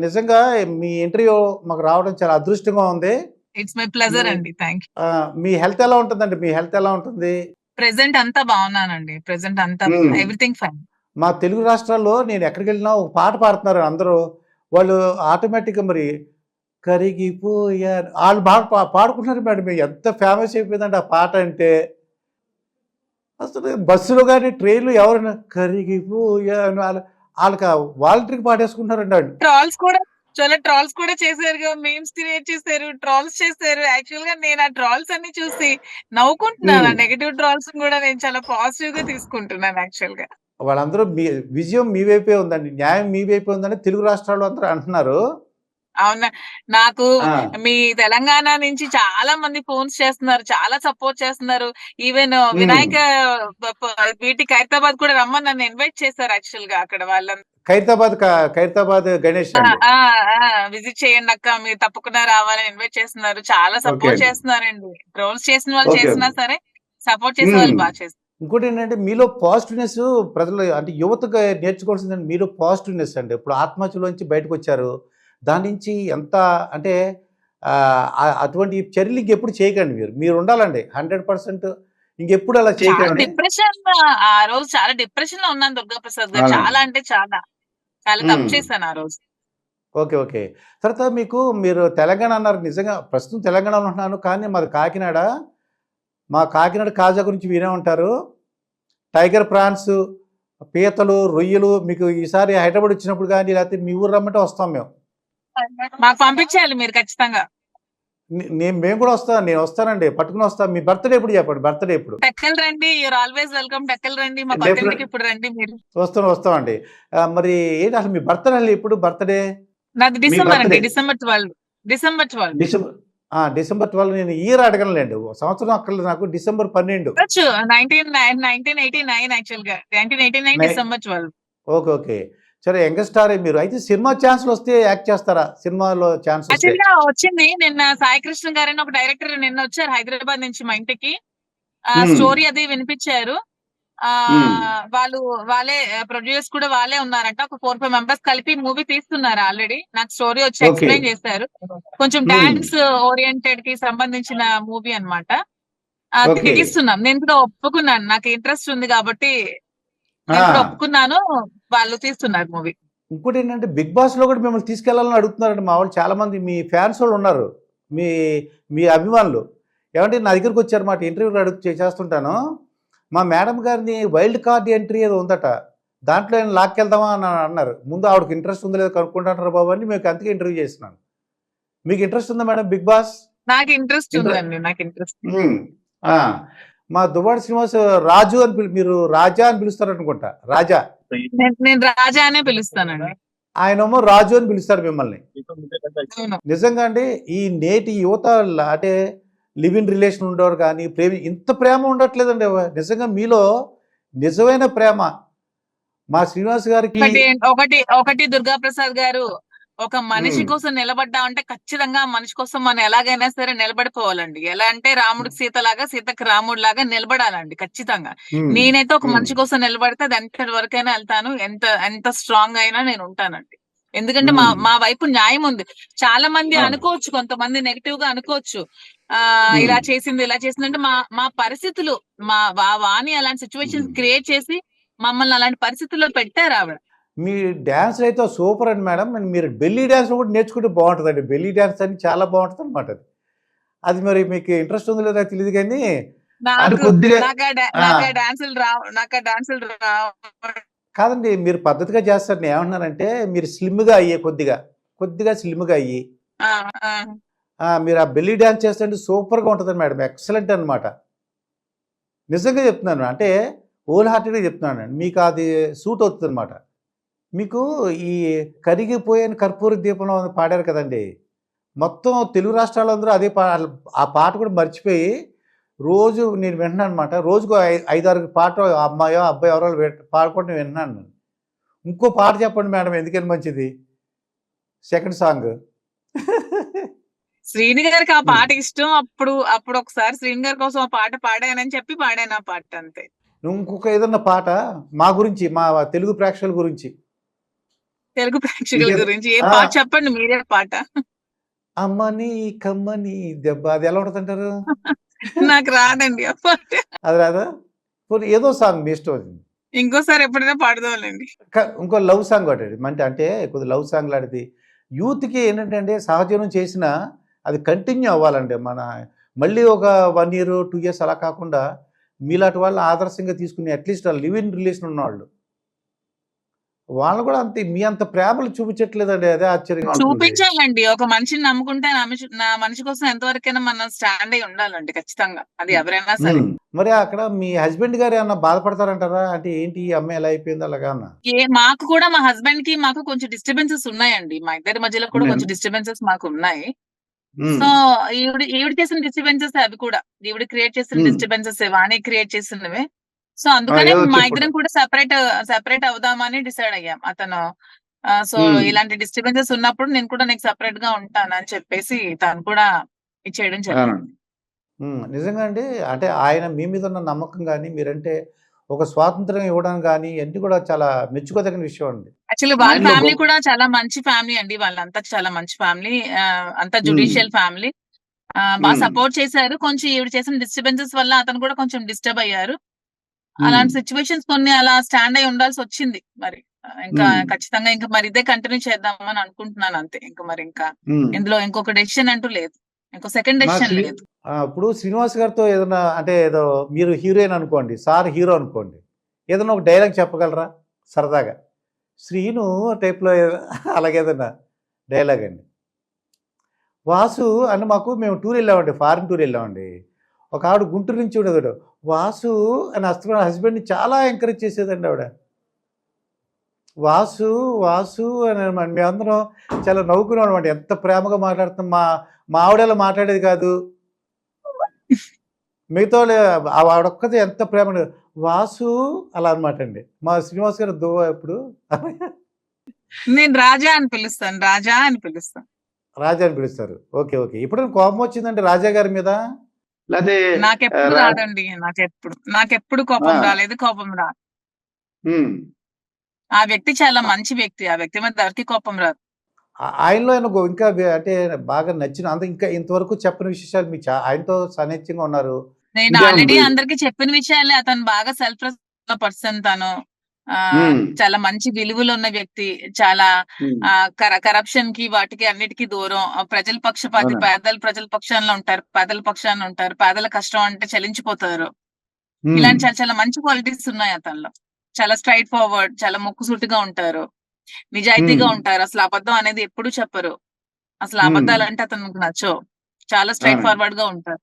నిజంగా మీ ఇంటర్వ్యూ మాకు రావడం చాలా అదృష్టంగా ఉంది. ఇట్స్ మై ప్లెజర్ అండి థ్యాంక్ యూ మీ హెల్త్ ఎలా ఉంటుందండి? మీ హెల్త్ ఎలా ఉంటుంది? ప్రెసెంట్ అంతా బాగున్నానండి. ప్రెసెంట్ అంతా Hmm. ఎవ్రీథింగ్ ఫైన్ మా తెలుగు రాష్ట్రాల్లో నేను ఎక్కడికి వెళ్ళినా ఒక పాట పాడుతున్నారు అందరూ. వాళ్ళు ఆటోమేటిక్గా మరి కరిగిపోయారు. వాళ్ళు బాగా పా- పాడుకుంటున్నారు మేడం. ఎంత ఫేమస్ అయిపోయిందండి ఆ పాట అంటే. అసలు బస్సులో కానీ ట్రైన్లో ఎవరైనా కరిగిపోయాను వాళ్ళ వాళ్ళకి వాలంటరీకి పాడేసుకుంటున్నారండి వాళ్ళు. ట్రాల్స్ కూడా చాలా ట్రాల్స్ కూడా చేశారు మీమ్స్ క్రియేట్ చేశారు ట్రాల్స్ చేశారు. యాక్చువల్గా నేను ఆ ట్రాల్స్ అన్ని చూసి నవ్వుకుంటున్నాను. Hmm. నెగటివ్ ట్రాల్స్ కూడా నేను చాలా పాజిటివ్గా తీసుకుంటున్నాను యాక్చువల్గా. వాళ్ళందరూ మీ విజయం మీ వైపే ఉందండి. న్యాయం మీ వైపే ఉందని తెలుగు రాష్ట్రాల్లో అందరూ అంటున్నారు. అవునా? నాకు మీ తెలంగాణ నుంచి చాలా మంది ఫోన్స్ చేస్తున్నారు చాలా సపోర్ట్ చేస్తున్నారు. ఈవెన్ వినాయక వీటికి హైదరాబాద్ కూడా రమ్మని నన్ను ఇన్వైట్ చేశారు యాక్చువల్గా అక్కడ వాళ్ళంతా ఖైరతాబాద్ ఖైరతాబాద్ గణేష్ విజిట్ చేయండి అక్క మీరు తప్పకుండా రావాలని ఇన్వైట్ చేస్తున్నారు. చాలా సపోర్ట్. చేస్తున్నారండి. ట్రోల్స్ చేసిన వాళ్ళు. చేసినా సరే సపోర్ట్ చేసే వాళ్ళు. బాగా చేస్తారు. ఇంకోటి ఏంటంటే మీలో పాజిటివ్నెస్ ప్రజలు అంటే యువతగా నేర్చుకోవాల్సింది మీలో పాజిటివ్నెస్ అండి. ఇప్పుడు ఆత్మహత్యలోంచి బయటకు వచ్చారు. దాని నుంచి ఎంత అంటే అటువంటి చర్యలు ఇంకెప్పుడు చేయకండి మీరు. మీరు ఉండాలండి. హండ్రెడ్ పర్సెంట్ ఇంకెప్పుడు అలా చేయకండి. డిప్రెషన్ ఆ రోజు చాలా డిప్రెషన్లో ఉన్నాను దుర్గా ప్రసాద్ గారు. చాలా అంటే చాలా. చాలా తప్పు. చేశాను ఆ రోజు. Okay okay. తర్వాత మీకు మీరు తెలంగాణ అన్నారు. నిజంగా ప్రస్తుతం తెలంగాణలో ఉంటున్నాను. కానీ మాది కాకినాడ. మా కాకినాడ కాజా గురించి వినే ఉంటారు. టైగర్ ప్రాన్స్ పీతలు రొయ్యలు మీకు ఈసారి హైదరాబాద్ వచ్చినప్పుడు కానీ లేకపోతే మీ ఊరు రమ్మంటే వస్తాం మేము. మాకు పంపించేయాలి మీరు ఖచ్చితంగా. నేను మేము కూడా వస్తాను నేను వస్తానండి పట్టుకుని వస్తాను మీ బర్త్డే ఎప్పుడు చెప్పండి బర్త్డే ఎప్పుడు? టెక్కల్ రండి యూర్ ఆల్వేస్ వెల్కమ్ టెక్కల్ రండి మా ఇప్పుడు రండి మీరు. వస్తాం వస్తామండి. మరి ఏంటి అసలు మీ బర్త్డే ఎప్పుడు బర్త్డే? నాది డిసెంబర్ అండి. December twelve December twelve. December ఆ, డిసెంబర్ ట్వెల్వ్ నేను ఇయర్ అడగనులేండి. సంవత్సరం అక్కర్లేదు నాకు డిసెంబర్ పన్నెండు. నైన్టీన్ నైన్టీన్ ఎయిటీ నైన్ యాక్చువల్గా nineteen eighty nine December twelve. Okay okay. సరే యంగర్ స్టార్ మీరు. అయితే సినిమా ఛాన్స్లు వస్తే యాక్ట్ చేస్తారా? సినిమాలో ఛాన్స్ వచ్చింది. నిన్న సాయి కృష్ణ గారని ఒక డైరెక్టర్ నిన్న వచ్చారు హైదరాబాద్ నుంచి మా ఇంటికి. స్టోరీ అది వినిపించారు. ఆ. వాళ్ళు వాళ్ళే ప్రొడ్యూస్ కూడా వాళ్ళే ఉన్నారంట. ఒక ఫోర్ ఫైవ్ మెంబర్స్ కలిపి మూవీ తీస్తున్నారు ఆల్రెడీ. నాకు స్టోరీ వచ్చి. ఎక్స్ప్లెయిన్ చేశారు. కొంచెం. డాన్స్ ఓరియంటెడ్కి సంబంధించిన మూవీ Okay. తీస్తున్నాం. నేను కూడా ఒప్పుకున్నాను. నాకు ఇంట్రెస్ట్ ఉంది కాబట్టి ఒప్పుకున్నాను. వాళ్ళు తీస్తున్నారు మూవీ. ఇంకోటి ఏంటంటే బిగ్ బాస్లో కూడా మిమ్మల్ని తీసుకెళ్ళాలని అడుగుతున్నారండి మా వాళ్ళు. చాలా మంది మీ ఫ్యాన్స్ వాళ్ళు ఉన్నారు. మీ మీ అభిమానులు. ఏమంటే నా దగ్గరికి వచ్చారు మాట. ఇంటర్వ్యూలు అడుగు చేస్తుంటాను మా మేడం గారిని వైల్డ్ కార్డ్ ఎంట్రీ ఏదో ఉందట. దాంట్లో ఆయన లాక్కెళ్దామా అని అన్నారు. ముందు ఆవిడకి ఇంట్రెస్ట్ ఉందో లేదో కనుక్కుంటారు బాబు అని మీకు అందుకే ఇంటర్వ్యూ చేస్తున్నాను. మీకు ఇంట్రెస్ట్ ఉందా మేడం బిగ్ బాస్? నాకు ఇంట్రెస్ట్ ఉందండి నాకు ఇంట్రెస్ట్. మా దువ్వాడ శ్రీనివాస్ రాజు అని పిలు మీరు రాజా అని పిలుస్తారు అనుకుంటా రాజా. నేను రాజా అనే పిలుస్తానండి. ఆయనేమో రాజు అని పిలుస్తారు మిమ్మల్ని. నిజంగా అండి ఈ నేటి యువత అంటే లివ్ ఇన్ రిలేషన్ ఉండేవారు కానీ ప్రేమ ఇంత ప్రేమ ఉండట్లేదండి. నిజంగా మీలో నిజమైన ప్రేమ. మా శ్రీనివాస్ గారికి ఒకటి ఒకటి దుర్గా ప్రసాద్ గారు ఒక మనిషి. కోసం నిలబడ్డా అంటే ఖచ్చితంగా ఆ మనిషి కోసం మనం ఎలాగైనా సరే నిలబడిపోవాలండి ఎలా అంటే రాముడికి సీత లాగా సీతకి రాముడు లాగా నిలబడాలండి ఖచ్చితంగా నేనైతే ఒక. మనిషి కోసం నిలబడితే అది ఎంత వరకైనా వెళ్తాను ఎంత ఎంత స్ట్రాంగ్ అయినా నేను ఉంటానండి ఎందుకంటే మా. మా వైపు న్యాయం ఉంది చాలా మంది. అనుకోవచ్చు కొంతమంది నెగిటివ్గా అనుకోవచ్చు ఆ. ఇలా చేసింది ఇలా చేసింది అంటే మా మా పరిస్థితులు మా వాణి అలాంటి సిచ్యువేషన్స్ మ్మ్. క్రియేట్ చేసి మమ్మల్ని అలాంటి పరిస్థితుల్లో పెట్టారు ఆవిడ మీ డ్యాన్స్ అయితే సూపర్ అండి మేడం. అండ్ మీరు బెల్లీ డ్యాన్స్ కూడా నేర్చుకుంటే బాగుంటుందండి. బెల్లీ డ్యాన్స్ అని చాలా బాగుంటుంది అనమాట అది. అది మరి మీకు ఇంట్రెస్ట్ ఉందో లేదో తెలియదు కానీ కాదండి మీరు పద్ధతిగా చేస్తారు. నేను ఏమంటున్నానంటే మీరు స్లిమ్గా అయ్యే కొద్దిగా కొద్దిగా స్లిమ్గా అయ్యి ఆ, ఆ. ఆ, మీరు ఆ బెల్లీ డ్యాన్స్ చేస్తుంటే సూపర్గా ఉంటుంది మేడం. ఎక్సలెంట్ అనమాట నిజంగా చెప్తున్నాను. అంటే హోల్ హార్టెడ్గా చెప్తున్నాను మీకు అది సూట్ అవుతుంది అనమాట మీకు ఈ కరిగిపోయిన కర్పూర దీపంలో పాడారు కదండి. మొత్తం తెలుగు రాష్ట్రాలందరూ అదే పా ఆ పాట కూడా మర్చిపోయి రోజు నేను వింటున్నాను అనమాట రోజుకు ఐదారు పాట అమ్మాయో అబ్బాయి ఎవరో పాడుకుంటూ విన్నాను. నేను ఇంకో పాట చెప్పండి మేడం ఎందుకని మంచిది? Second song. శ్రీని గారికి ఆ పాట ఇష్టం. అప్పుడు అప్పుడు ఒకసారి శ్రీని గారి కోసం ఆ పాట పాడానని చెప్పి పాడాను ఆ పాట అంతే. ఇంకొక ఏదన్నా పాట మా గురించి మా తెలుగు ప్రేక్షకుల గురించి. తెలుగు ప్రేక్షకుల గురించి ఏ. పాట చెప్పండి మీరే పాట. అమ్మని కమ్మని దెబ్బ అది ఎలా ఉంటుంది అంటారు నాకు రాదండి ఆ పాట. అది రాదా? పోనీ ఏదో సాంగ్ మీ ఇష్టం అది. ఇంకోసారి ఎప్పుడైనా పాడదాంలేండి. క- ఇంకో లవ్ సాంగ్ ఒకటి అంటే అంటే కొద్ది లవ్ సాంగ్ లాంటిది. యూత్కి ఏంటంటే సహజీవనం చేసిన అది కంటిన్యూ అవ్వాలండి. మన మళ్ళీ ఒక వన్ ఇయర్ టూ ఇయర్స్ అలా కాకుండా మీలాంటి వాళ్ళు ఆదర్శంగా తీసుకుని అట్లీస్ట్ లివ్ ఇన్ రిలేషన్ ఉన్నవాళ్ళు వాళ్ళు కూడా అంతే మీ అంత ప్రేమలు చూపించట్లేదండి. అదే ఆశ్చర్యంగా. చూపించాలండి ఒక మనిషిని నమ్ముకుంటే నా మనిషి కోసం ఎంతవరకైనా మనం స్టాండ్ అయి ఉండాలండి ఖచ్చితంగా. అది ఎవరైనా సరే. మరి అక్కడ మీ హస్బెండ్ గారు ఏమన్నా బాధపడతారంటారా? అంటే ఏంటి ఈ అమ్మాయి ఎలా అయిపోయింది అలాగా ఏ మాకు కూడా మా హస్బెండ్కి మాకు కొంచెం డిస్టర్బెన్సెస్ ఉన్నాయండి. మా ఇద్దరి మధ్యలో కూడా. కొంచెం డిస్టర్బెన్సెస్ మాకు ఉన్నాయి. సో ఈవిడ ఈవిడ చేసిన డిస్టర్బెన్సెస్ అవి కూడా. ఈవిడ క్రియేట్ చేసిన. డిస్టర్బెన్సెస్ వాణి క్రియేట్ చేసినవే. సో అందుకనే మా. ఇద్దరం కూడా సెపరేట్ సెపరేట్ అవుదామని డిసైడ్ అయ్యాం అతను. సో. ఇలాంటి డిస్టర్బెన్సెస్ ఉన్నప్పుడు నేను కూడా నీకు సెపరేట్గా ఉంటాను అని చెప్పేసి తను కూడా ఇచ్చేయడం జరిగింది. నిజంగా అండి. అంటే ఆయన మీ మీద ఉన్న నమ్మకం కానీ మీరంటే ఒక స్వాతంత్రం ఇవ్వడం కానీ అన్ని కూడా చాలా మెచ్చుకోదగిన విషయం అండి. యాక్చువల్లీ వాళ్ళ ఫ్యామిలీ కూడా చాలా మంచి ఫ్యామిలీ అండి. వాళ్ళంతా చాలా మంచి ఫ్యామిలీ. అంతా జుడిషియల్ ఫ్యామిలీ. బాగా. సపోర్ట్ చేశారు. కొంచెం ఈవిడ చేసిన డిస్టర్బెన్సెస్ వల్ల అతను కూడా కొంచెం డిస్టర్బ్ అయ్యారు. అలాంటి సిచ్యువేషన్స్ కొన్ని అలా స్టాండ్ అయి ఉండాల్సి వచ్చింది. మరి ఇంకా. ఖచ్చితంగా ఇంకా మరి ఇదే కంటిన్యూ చేద్దామని అనుకుంటున్నాను అంతే. ఇంకా మరి ఇంకా. ఇందులో ఇంకొక డెసిషన్ అంటూ లేదు. ఇంకో సెకండ్ డెసిషన్ లేదు. ఇప్పుడు శ్రీనివాస్ గారితో ఏదైనా అంటే ఏదో మీరు హీరోయిన్ అనుకోండి సార్ హీరో అనుకోండి ఏదైనా ఒక డైలాగ్ చెప్పగలరా? సరదాగా. శ్రీను టైప్లో అలాగేదన్నా డైలాగ్ అండి. వాసు అని మాకు మేము టూర్ వెళ్ళామండి ఫారిన్ టూర్ వెళ్ళామండి. ఒక ఆవిడ గుంటూరు నుంచి ఉండేది వాసు అని హస్బెండ్ హస్బెండ్ని చాలా ఎంకరేజ్ చేసేదండి ఆవిడ. వాసు వాసు అని అనమాట మేమందరం చాలా నవ్వుకున్నాం అనమాట ఎంత ప్రేమగా మాట్లాడుతున్నాం మా మా ఆవిడలా మాట్లాడేది కాదు. మిగతా ఆవిడొక్కది ఎంత ప్రేమ వాసు అలా అనమాట అండి. మా శ్రీనివాస్ గారు దువ్వ ఎప్పుడు? నేను రాజా అని పిలుస్తాను. రాజా అని పిలుస్తాను. రాజా అని పిలుస్తారు. Okay okay. ఇప్పుడు కోపం వచ్చిందండి రాజా గారి మీద? లేకపోతే నాకెప్పుడు రాదండి నాకెప్పుడు నాకెప్పుడు కోపం. రాలేదు కోపం రా ఆ వ్యక్తి చాలా మంచి వ్యక్తి ఆ వ్యక్తి మీద ఎవరికి కోపం రాదు ఆయనలో ఆయన గో- ఇంకా అంటే బాగా నచ్చిన అంత ఇంకా ఇంతవరకు చెప్పని విశేషాలు మీకు చా- ఆయనతో సన్నిహితంగా ఉన్నారు నేను ఆల్రెడీ. అందరికి చెప్పిన విషయాలే అతను బాగా సెల్ఫ్ పర్సన్ తను ఆ. చాలా మంచి విలువలు ఉన్న వ్యక్తి చాలా కరప్షన్కి వాటికి అన్నిటికీ దూరం ప్రజల పక్షపాతి. పేదల ప్రజల పక్షాన ఉంటారు పేదల పక్షాన ఉంటారు పేదల కష్టం అంటే చలించిపోతారు. ఇలాంటి చాలా చాలా మంచి క్వాలిటీస్ ఉన్నాయి అతనిలో చాలా స్ట్రైట్ ఫార్వర్డ్ చాలా ముక్కుసూటిగా ఉంటారు నిజాయితీగా. ఉంటారు అసలు అబద్ధం అనేది ఎప్పుడు చెప్పరు అసలు. అబద్ధాలు అంటే అతనికి నచ్చవు చాలా స్ట్రైట్. ఫార్వర్డ్గా ఉంటారు